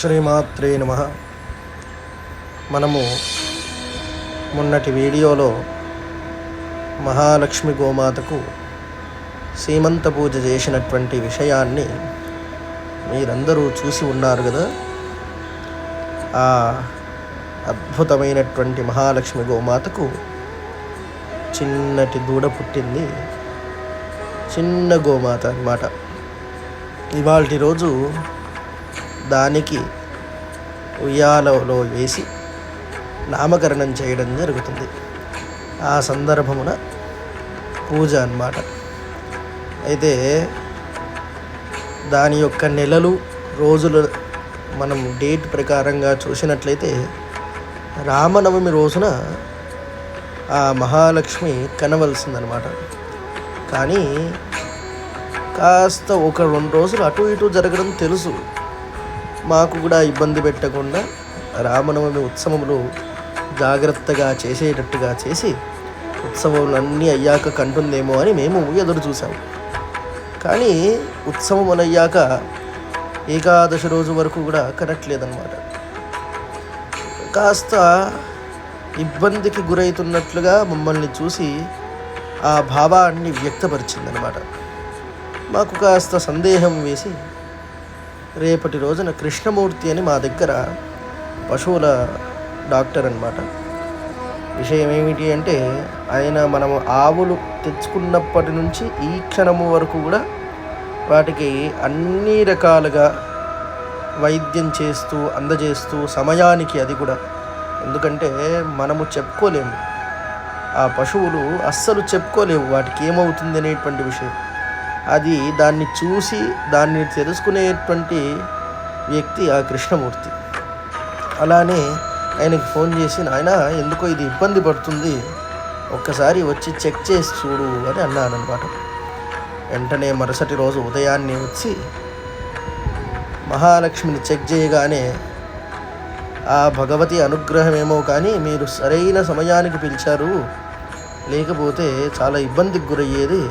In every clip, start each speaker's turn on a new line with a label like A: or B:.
A: శ్రీమాత్రే నమ. మనము మొన్నటి వీడియోలో మహాలక్ష్మి గోమాతకు సీమంత పూజ చేసినటువంటి విషయాన్ని మీరందరూ చూసి ఉన్నారు కదా. ఆ అద్భుతమైనటువంటి మహాలక్ష్మి గోమాతకు చిన్నటి దూడ పుట్టింది చిన్న గోమాత అన్నమాట. ఇవాళ రోజు దానికి ఉయ్యాలలో వేసి నామకరణం చేయడం జరుగుతుంది. ఆ సందర్భమున పూజ అన్నమాట. అయితే దాని యొక్క నెలలు రోజులు మనం డేట్ ప్రకారంగా చూసినట్లయితే రామనవమి రోజున ఆ మహాలక్ష్మి కనవలసిందనమాట కానీ కాస్త ఒక రెండు రోజులు అటు ఇటు జరగడం తెలుసు. మాకు కూడా ఇబ్బంది పెట్టకుండా రామనవమి ఉత్సవములు జాగ్రత్తగా చేసేటట్టుగా చేసి ఉత్సవములన్నీ అయ్యాక కంటుందేమో అని మేము ఎదురు చూసాము కానీ ఉత్సవం అయ్యాక ఏకాదశి రోజు వరకు కూడా కరెక్ట్ లేదనమాట కాస్త ఇబ్బందికి గురవుతున్నట్లుగా మమ్మల్ని చూసి ఆ భావాన్ని వ్యక్తపరిచిందనమాట మాకు కాస్త సందేహం వేసి రేపటి రోజున కృష్ణమూర్తి అని మా దగ్గర పశువుల డాక్టర్ అనమాట విషయం ఏమిటి అంటే ఆయన మనము ఆవులు తెచ్చుకున్నప్పటి నుంచి ఈ క్షణము వరకు కూడా వాటికి అన్ని రకాలుగా వైద్యం చేస్తూ అందజేస్తూ సమయానికి అది కూడా. ఎందుకంటే మనము చెప్పుకోలేము. ఆ పశువులు అస్సలు చెప్పుకోలేవు వాటికి ఏమవుతుంది అనేటువంటి విషయం. అది దాన్ని చూసి దాన్ని తెలుసుకునేటువంటి వ్యక్తి ఆ కృష్ణమూర్తి. అలానే ఆయనకి ఫోన్ చేసి నాయన ఎందుకో ఇది ఇబ్బంది పడుతుంది. ఒక్కసారి వచ్చి చెక్ చేసి చూడు అని అన్నాను అనమాట వెంటనే మరుసటి రోజు ఉదయాన్నే వచ్చి మహాలక్ష్మిని చెక్ చేయగానే ఆ భగవతి అనుగ్రహమేమో కానీ మీరు సరైన సమయానికి పిలిచారు. లేకపోతే చాలా ఇబ్బందికి గురయ్యేది.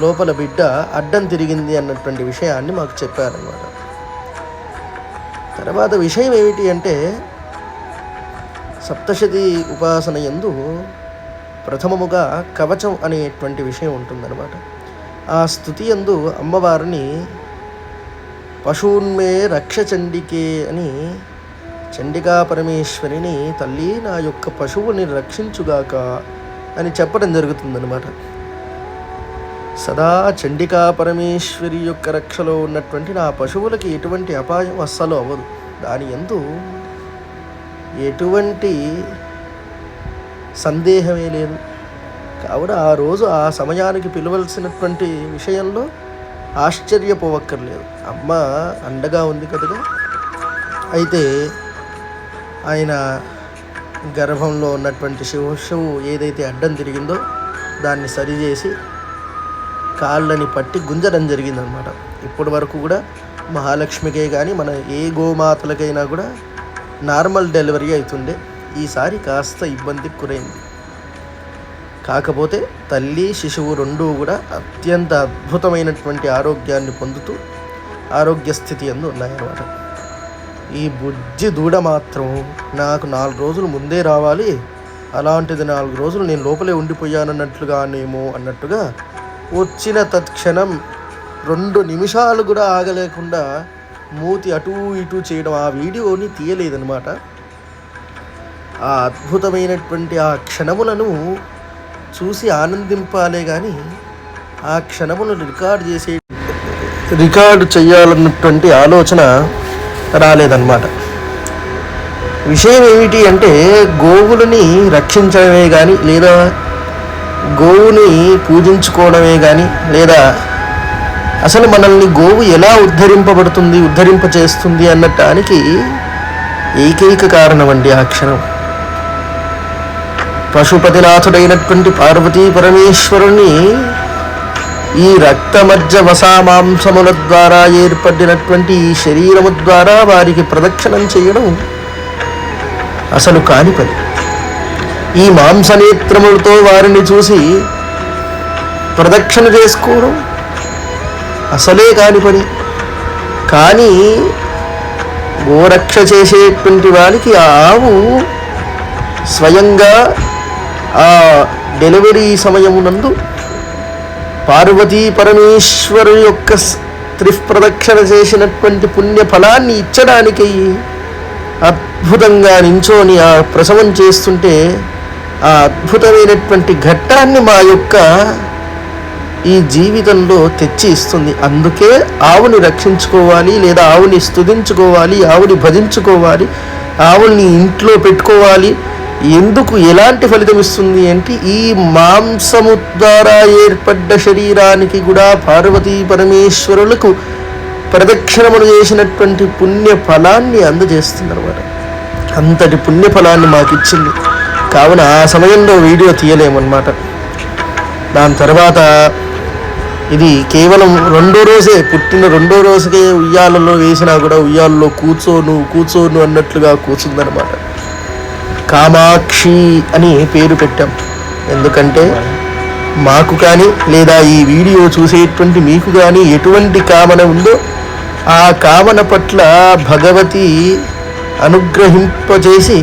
A: లోపల బిడ్డ అడ్డం తిరిగింది అన్నటువంటి విషయాన్ని మాకు చెప్పారనమాట తర్వాత విషయం ఏమిటి అంటే సప్తశతి ఉపాసన ఎందు ప్రథమముగా కవచం అనేటువంటి విషయం ఉంటుందన్నమాట. ఆ స్థుతి ఎందు అమ్మవారిని పశూన్మే రక్ష చండికే అని చండికా పరమేశ్వరిని తల్లి నా యొక్క పశువుని రక్షించుగాక అని చెప్పడం జరుగుతుందన్నమాట. సదా చండికా పరమేశ్వరి యొక్క రక్షలో ఉన్నటువంటి నా పశువులకి ఎటువంటి అపాయం అస్సలు అవ్వదు. దాని ఎందు ఎటువంటి సందేహమే లేదు. కావున ఆ రోజు ఆ సమయానికి పిలవలసినటువంటి విషయంలో ఆశ్చర్యపోవక్కర్లేదు. అమ్మ అండగా ఉంది కదగా అయితే ఆయన గర్భంలో ఉన్నటువంటి శివశవు ఏదైతే అడ్డం తిరిగిందో దాన్ని సరిచేసి కాళ్ళని పట్టి గుంజడం జరిగిందనమాట ఇప్పటి వరకు కూడా మహాలక్ష్మికే కానీ మన ఏ గోమాతలకైనా కూడా నార్మల్ డెలివరీ అవుతుండే ఈసారి కాస్త ఇబ్బందికి గురైంది. కాకపోతే తల్లి శిశువు రెండూ కూడా అత్యంత అద్భుతమైనటువంటి ఆరోగ్యాన్ని పొందుతూ ఆరోగ్య స్థితి ఎందు ఉన్నాయన్నమాట. ఈ బుజ్జి దూడ మాత్రం నాకు నాలుగు రోజులు ముందే రావాలి. అలాంటిది నాలుగు రోజులు నేను లోపలే ఉండిపోయానన్నట్లుగానేమో అన్నట్టుగా వచ్చిన తత్క్షణం రెండు నిమిషాలు కూడా ఆగలేకుండా మూతి అటు ఇటు చేయడం ఆ వీడియోని తీయలేదనమాట ఆ అద్భుతమైనటువంటి ఆ క్షణములను చూసి ఆనందింపాలే కానీ ఆ క్షణములను రికార్డ్ చేసే రికార్డు చేయాలన్నటువంటి ఆలోచన రాలేదన్నమాట. విషయం ఏమిటి అంటే గోవులని రక్షించడమే కానీ లేదా గోవుని పూజించుకోవడమే కానీ లేదా అసలు మనల్ని గోవు ఎలా ఉద్ధరింపబడుతుంది ఉద్ధరింప చేస్తుంది అన్నటానికి ఏకైక కారణం అండి ఆ క్షణం. పశుపతినాథుడైనటువంటి పార్వతీ పరమేశ్వరుని ఈ రక్తమజ్జ వసామాంసముల ద్వారా ఏర్పడినటువంటి ఈ శరీరము ద్వారా వారికి ప్రదక్షిణం చేయడం అసలు కాని పని. ఈ మాంసనేత్రములతో వారిని చూసి ప్రదక్షిణ చేసుకోవడం అసలే కాని పని. కానీ గోరక్ష చేసేటువంటి వారికి ఆ ఆవు స్వయంగా ఆ డెలివరీ సమయమునందు పార్వతీ పరమేశ్వరు యొక్క త్రిప్రదక్షిణ చేసినటువంటి పుణ్య ఫలాన్ని ఇచ్చడానికి అద్భుతంగా నించోని ఆ ప్రసవం చేస్తుంటే ఆ అద్భుతమైనటువంటి ఘట్టాన్ని మా యొక్క ఈ జీవితంలో తెచ్చి ఇస్తుంది. అందుకే ఆవుని రక్షించుకోవాలి లేదా ఆవుని స్థుతించుకోవాలి ఆవుని భజించుకోవాలి ఆవుని ఇంట్లో పెట్టుకోవాలి. ఎందుకు ఎలాంటి ఫలితం ఇస్తుంది అంటే ఈ మాంసము ద్వారా ఏర్పడ్డ శరీరానికి కూడా పార్వతీ పరమేశ్వరులకు ప్రదక్షిణములు చేసినటువంటి పుణ్య ఫలాన్ని అందజేస్తుంది అనమాట అంతటి పుణ్య ఫలాన్ని మాకు ఇచ్చింది కావున ఆ సమయంలో వీడియో తీయలేమన్నమాట. దాని తర్వాత ఇది కేవలం రెండో రోజే పుట్టిన రెండో రోజుకే ఉయ్యాలలో వేసినా కూడా ఉయ్యాలలో కూర్చోను కూర్చోను అన్నట్లుగా కూర్చుందనమాట కామాక్షి అని పేరు పెట్టాం. ఎందుకంటే మాకు కానీ లేదా ఈ వీడియో చూసేటువంటి మీకు కానీ ఎటువంటి కామన ఉందో ఆ కామన పట్ల భగవతి అనుగ్రహింపజేసి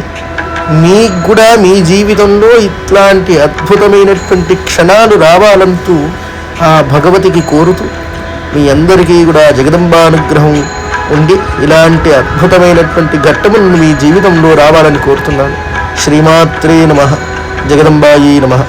A: మీకు కూడా మీ జీవితంలో ఇట్లాంటి అద్భుతమైనటువంటి క్షణాలు రావాలంటూ ఆ భగవతికి కోరుతూ మీ అందరికీ కూడా జగదంబానుగ్రహం ఉండి ఇలాంటి అద్భుతమైనటువంటి ఘట్టములను మీ జీవితంలో రావాలని కోరుతున్నాను. శ్రీమాత్రే నమ. జగదంబాయి నమ.